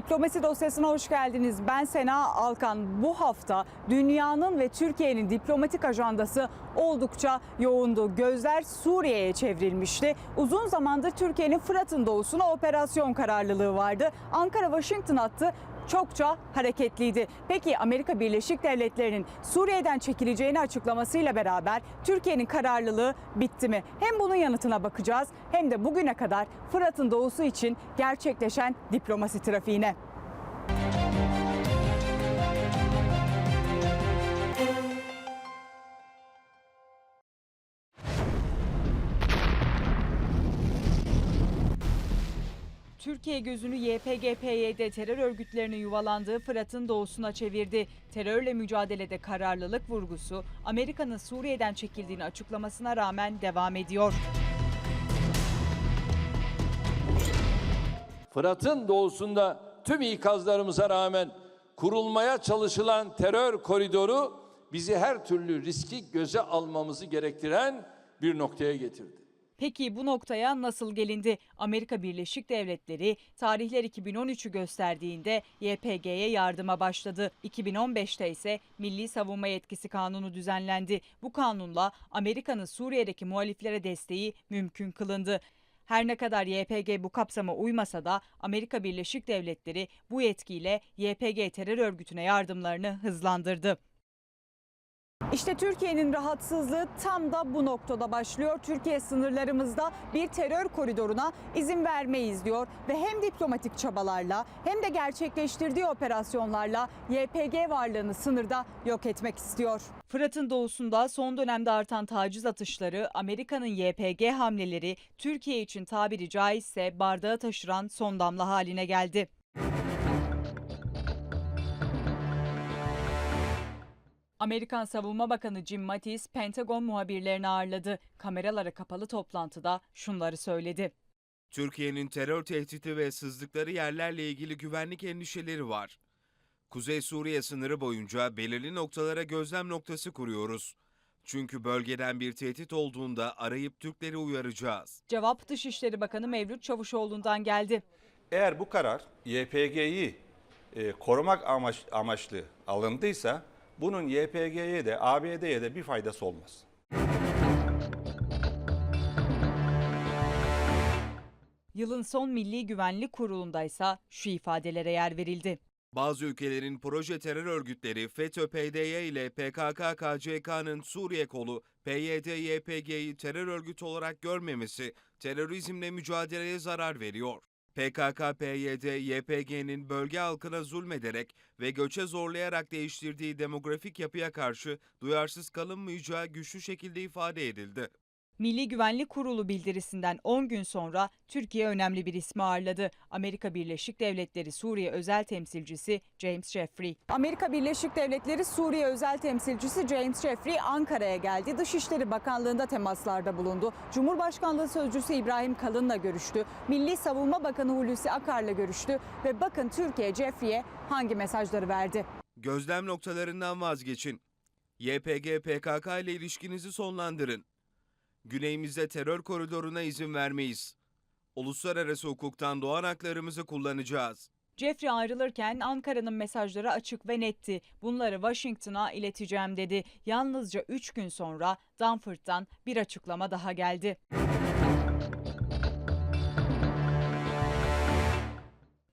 Diplomasi dosyasına hoş geldiniz. Ben Sena Alkan. Bu hafta dünyanın ve Türkiye'nin diplomatik ajandası oldukça yoğundu. Gözler Suriye'ye çevrilmişti. Uzun zamandır Türkiye'nin Fırat'ın doğusuna operasyon kararlılığı vardı. Ankara-Washington hattı çokça hareketliydi. Peki Amerika Birleşik Devletleri'nin Suriye'den çekileceğini açıklamasıyla beraber Türkiye'nin kararlılığı bitti mi? Hem bunun yanıtına bakacağız hem de bugüne kadar Fırat'ın doğusu için gerçekleşen diplomasi trafiğine. Türkiye gözünü YPG-PYD terör örgütlerinin yuvalandığı Fırat'ın doğusuna çevirdi. Terörle mücadelede kararlılık vurgusu Amerika'nın Suriye'den çekildiğini açıklamasına rağmen devam ediyor. Fırat'ın doğusunda tüm ikazlarımıza rağmen kurulmaya çalışılan terör koridoru bizi her türlü riski göze almamızı gerektiren bir noktaya getirdi. Peki bu noktaya nasıl gelindi? Amerika Birleşik Devletleri tarihler 2013'ü gösterdiğinde YPG'ye yardıma başladı. 2015'te ise Milli Savunma Yetkisi Kanunu düzenlendi. Bu kanunla Amerika'nın Suriye'deki muhaliflere desteği mümkün kılındı. Her ne kadar YPG bu kapsama uymasa da Amerika Birleşik Devletleri bu yetkiyle YPG terör örgütüne yardımlarını hızlandırdı. İşte Türkiye'nin rahatsızlığı tam da bu noktada başlıyor. Türkiye sınırlarımızda bir terör koridoruna izin vermeyiz diyor ve hem diplomatik çabalarla hem de gerçekleştirdiği operasyonlarla YPG varlığını sınırda yok etmek istiyor. Fırat'ın doğusunda son dönemde artan taciz atışları, Amerika'nın YPG hamleleri Türkiye için tabiri caizse bardağı taşıran son damla haline geldi. Amerikan Savunma Bakanı Jim Mattis, Pentagon muhabirlerini ağırladı. Kameralara kapalı toplantıda şunları söyledi. Türkiye'nin terör tehdidi ve sızdıkları yerlerle ilgili güvenlik endişeleri var. Kuzey Suriye sınırı boyunca belirli noktalara gözlem noktası kuruyoruz. Çünkü bölgeden bir tehdit olduğunda arayıp Türkleri uyaracağız. Cevap Dışişleri Bakanı Mevlüt Çavuşoğlu'ndan geldi. Eğer bu karar YPG'yi e, korumak amaç, amaçlı alındıysa bunun YPG'ye de ABD'ye de bir faydası olmaz. Yılın son Milli Güvenlik Kurulu'ndaysa şu ifadelere yer verildi. Bazı ülkelerin proje terör örgütleri FETÖ-PDY ile PKK-KCK'nın Suriye kolu PYD-YPG'yi terör örgütü olarak görmemesi terörizmle mücadeleye zarar veriyor. PKK-PYD, YPG'nin bölge halkına zulmederek ve göçe zorlayarak değiştirdiği demografik yapıya karşı duyarsız kalınmayacağı güçlü şekilde ifade edildi. Milli Güvenlik Kurulu bildirisinden 10 gün sonra Türkiye önemli bir ismi ağırladı. Amerika Birleşik Devletleri Suriye Özel Temsilcisi James Jeffrey. Amerika Birleşik Devletleri Suriye Özel Temsilcisi James Jeffrey Ankara'ya geldi. Dışişleri Bakanlığı'nda temaslarda bulundu. Cumhurbaşkanlığı Sözcüsü İbrahim Kalın'la görüştü. Milli Savunma Bakanı Hulusi Akar'la görüştü. Ve bakın Türkiye Jeffrey'e hangi mesajları verdi. Gözlem noktalarından vazgeçin. YPG PKK ile ilişkinizi sonlandırın. Güneyimizde terör koridoruna izin vermeyiz. Uluslararası hukuktan doğan haklarımızı kullanacağız. Jeffrey ayrılırken Ankara'nın mesajları açık ve netti. Bunları Washington'a ileteceğim dedi. Yalnızca 3 gün sonra Danforth'tan bir açıklama daha geldi.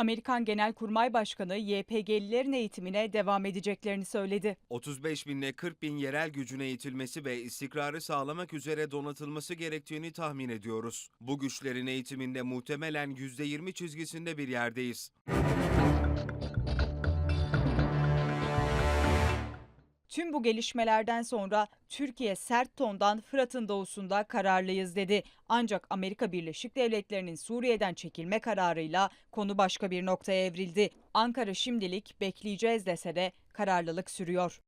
Amerikan Genelkurmay Başkanı YPG'lilerin eğitimine devam edeceklerini söyledi. 35 binle 40 bin yerel gücün eğitilmesi ve istikrarı sağlamak üzere donatılması gerektiğini tahmin ediyoruz. Bu güçlerin eğitiminde muhtemelen %20 çizgisinde bir yerdeyiz. Tüm bu gelişmelerden sonra Türkiye sert tondan Fırat'ın doğusunda kararlıyız dedi. Ancak Amerika Birleşik Devletleri'nin Suriye'den çekilme kararıyla konu başka bir noktaya evrildi. Ankara şimdilik bekleyeceğiz dese de kararlılık sürüyor.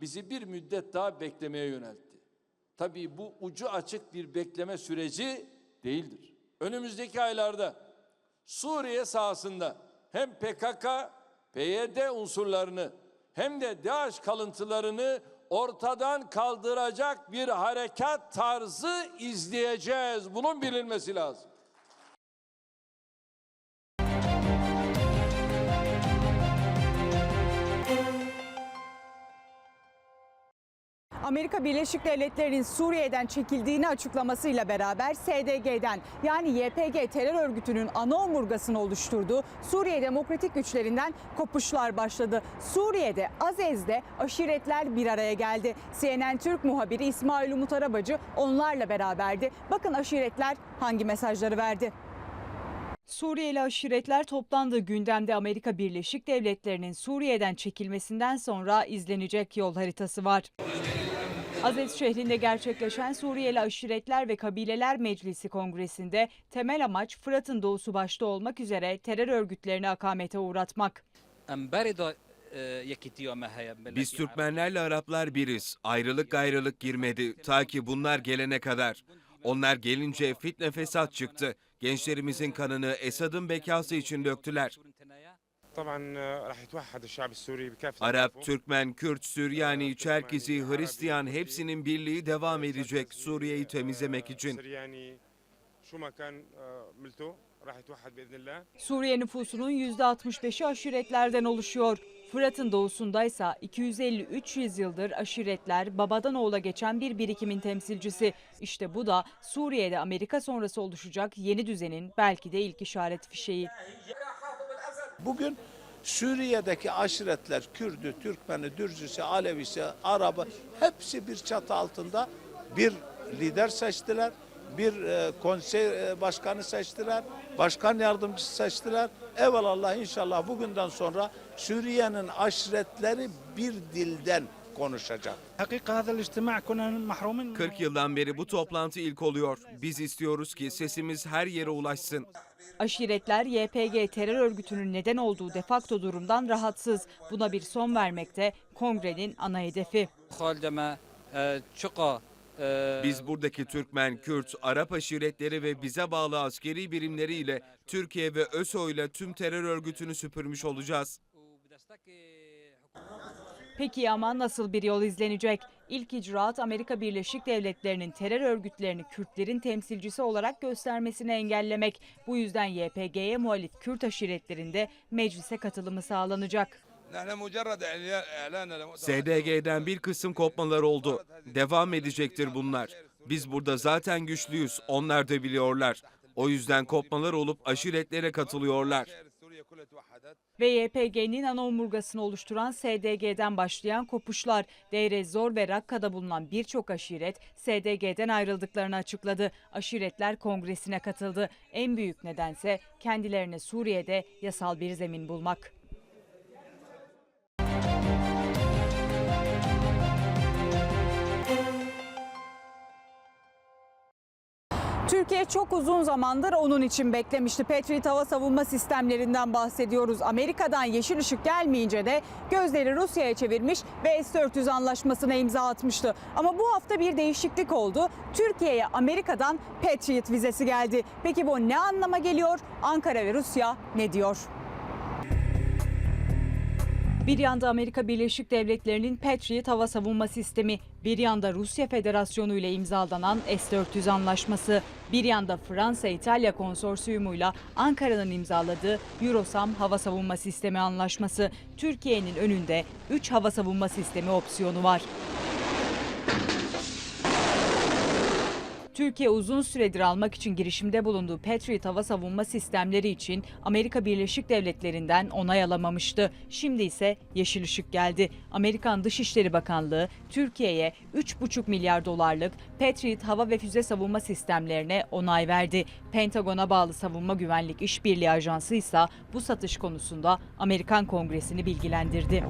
Bizi bir müddet daha beklemeye yöneltti. Tabii bu ucu açık bir bekleme süreci değildir. Önümüzdeki aylarda Suriye sahasında hem PKK, PYD unsurlarını hem de DAEŞ kalıntılarını ortadan kaldıracak bir harekat tarzı izleyeceğiz. Bunun bilinmesi lazım. Amerika Birleşik Devletleri'nin Suriye'den çekildiğini açıklamasıyla beraber SDG'den yani YPG terör örgütünün ana omurgasını oluşturduğu Suriye Demokratik Güçlerinden kopuşlar başladı. Suriye'de Azez'de aşiretler bir araya geldi. CNN Türk muhabiri İsmail Umut Arabacı onlarla beraberdi. Bakın aşiretler hangi mesajları verdi. Suriyeli aşiretler toplandığı gündemde Amerika Birleşik Devletleri'nin Suriye'den çekilmesinden sonra izlenecek yol haritası var. Aziz şehrinde gerçekleşen Suriyeli Aşiretler ve Kabileler Meclisi Kongresi'nde temel amaç Fırat'ın doğusu başta olmak üzere terör örgütlerini akamete uğratmak. Biz Türkmenlerle Araplar biriz. Ayrılık ayrılık girmedi ta ki bunlar gelene kadar. Onlar gelince fitne fesat çıktı. Gençlerimizin kanını Esad'ın bekası için döktüler. Arap, Türkmen, Kürt, Süryani, Çerkezi, Hristiyan hepsinin birliği devam edecek Suriye'yi temizlemek için. Suriye nüfusunun %65'i aşiretlerden oluşuyor. Fırat'ın doğusundaysa 250-300 yıldır aşiretler babadan oğula geçen bir birikimin temsilcisi. İşte bu da Suriye'de Amerika sonrası oluşacak yeni düzenin belki de ilk işaret fişeği. Bugün Suriye'deki aşiretler, Kürdü, Türkmeni, Dürcüsü, Alevisi, Arabı hepsi bir çatı altında bir lider seçtiler, bir e, konsey e, başkanı seçtiler, başkan yardımcısı seçtiler. Evelallah inşallah bugünden sonra Suriye'nin aşiretleri bir dilden konuşacak. 40 yıldan beri bu toplantı ilk oluyor. Biz istiyoruz ki sesimiz her yere ulaşsın. Aşiretler YPG terör örgütünün neden olduğu defakto durumdan rahatsız. Buna bir son vermekte kongrenin ana hedefi. Biz buradaki Türkmen, Kürt, Arap aşiretleri ve bize bağlı askeri birimleriyle Türkiye ve ÖSO ile tüm terör örgütünü süpürmüş olacağız. Peki ama nasıl bir yol izlenecek? İlk icraat Amerika Birleşik Devletleri'nin terör örgütlerini Kürtlerin temsilcisi olarak göstermesini engellemek. Bu yüzden YPG'ye muhalif Kürt aşiretlerinde meclise katılımı sağlanacak. SDG'den bir kısım kopmalar oldu. Devam edecektir bunlar. Biz burada zaten güçlüyüz. Onlar da biliyorlar. O yüzden kopmalar olup aşiretlere katılıyorlar. Ve YPG'nin ana omurgasını oluşturan SDG'den başlayan kopuşlar. Deir ez-Zor ve Rakka'da bulunan birçok aşiret SDG'den ayrıldıklarını açıkladı. Aşiretler kongresine katıldı. En büyük nedense kendilerine Suriye'de yasal bir zemin bulmak. Türkiye çok uzun zamandır onun için beklemişti. Patriot hava savunma sistemlerinden bahsediyoruz. Amerika'dan yeşil ışık gelmeyince de gözleri Rusya'ya çevirmiş ve S-400 anlaşmasına imza atmıştı. Ama bu hafta bir değişiklik oldu. Türkiye'ye Amerika'dan Patriot vizesi geldi. Peki bu ne anlama geliyor? Ankara ve Rusya ne diyor? Bir yanda Amerika Birleşik Devletleri'nin Patriot hava savunma sistemi, bir yanda Rusya Federasyonu ile imzalanan S-400 anlaşması, bir yanda Fransa-İtalya konsorsiyumuyla Ankara'nın imzaladığı Eurosam hava savunma sistemi anlaşması. Türkiye'nin önünde 3 hava savunma sistemi opsiyonu var. Türkiye uzun süredir almak için girişimde bulunduğu Patriot hava savunma sistemleri için Amerika Birleşik Devletleri'nden onay alamamıştı. Şimdi ise yeşil ışık geldi. Amerikan Dışişleri Bakanlığı Türkiye'ye 3,5 milyar dolarlık Patriot hava ve füze savunma sistemlerine onay verdi. Pentagon'a bağlı Savunma Güvenlik İşbirliği Ajansı ise bu satış konusunda Amerikan Kongresini bilgilendirdi.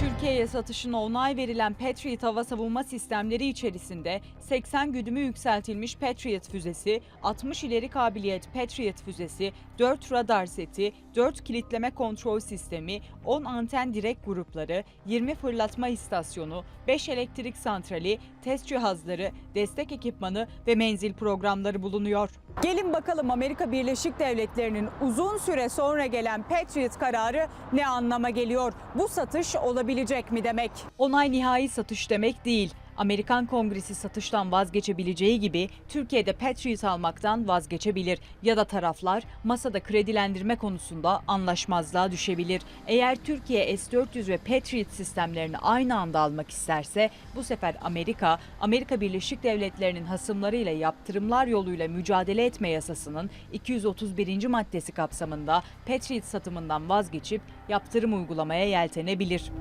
Türkiye'ye satışına onay verilen Patriot hava savunma sistemleri içerisinde 80 güdümü yükseltilmiş Patriot füzesi, 60 ileri kabiliyet Patriot füzesi, 4 radar seti, 4 kilitleme kontrol sistemi, 10 anten direk grupları, 20 fırlatma istasyonu, 5 elektrik santrali, test cihazları, destek ekipmanı ve menzil programları bulunuyor. Gelin bakalım Amerika Birleşik Devletleri'nin uzun süre sonra gelen Patriot kararı ne anlama geliyor? Bu satış olabilecek mi demek? Onay nihai satış demek değil. Amerikan Kongresi satıştan vazgeçebileceği gibi Türkiye'de Patriot almaktan vazgeçebilir ya da taraflar masada kredilendirme konusunda anlaşmazlığa düşebilir. Eğer Türkiye S-400 ve Patriot sistemlerini aynı anda almak isterse bu sefer Amerika, Amerika Birleşik Devletleri'nin hasımlarıyla yaptırımlar yoluyla mücadele etme yasasının 231. maddesi kapsamında Patriot satımından vazgeçip yaptırım uygulamaya yeltenebilir.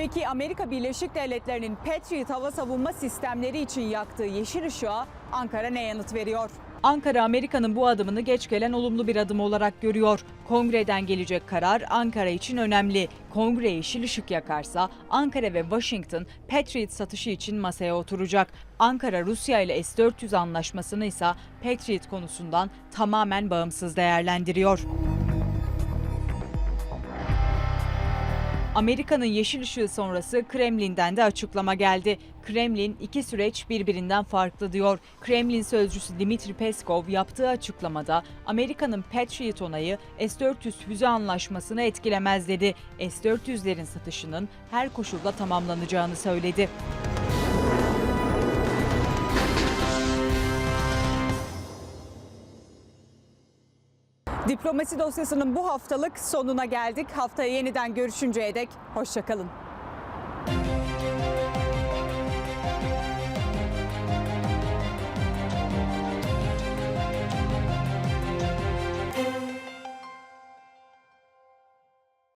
Peki Amerika Birleşik Devletleri'nin Patriot hava savunma sistemleri için yaktığı yeşil ışığa Ankara ne yanıt veriyor? Ankara Amerika'nın bu adımını geç gelen olumlu bir adım olarak görüyor. Kongreden gelecek karar Ankara için önemli. Kongre yeşil ışık yakarsa Ankara ve Washington Patriot satışı için masaya oturacak. Ankara Rusya ile S-400 anlaşmasını ise Patriot konusundan tamamen bağımsız değerlendiriyor. Amerika'nın yeşil ışığı sonrası Kremlin'den de açıklama geldi. Kremlin iki süreç birbirinden farklı diyor. Kremlin sözcüsü Dimitri Peskov yaptığı açıklamada Amerika'nın Patriot onayı S-400 füze anlaşmasını etkilemez dedi. S-400'lerin satışının her koşulda tamamlanacağını söyledi. Diplomasi dosyasının bu haftalık sonuna geldik. Haftaya yeniden görüşünceye dek hoşçakalın.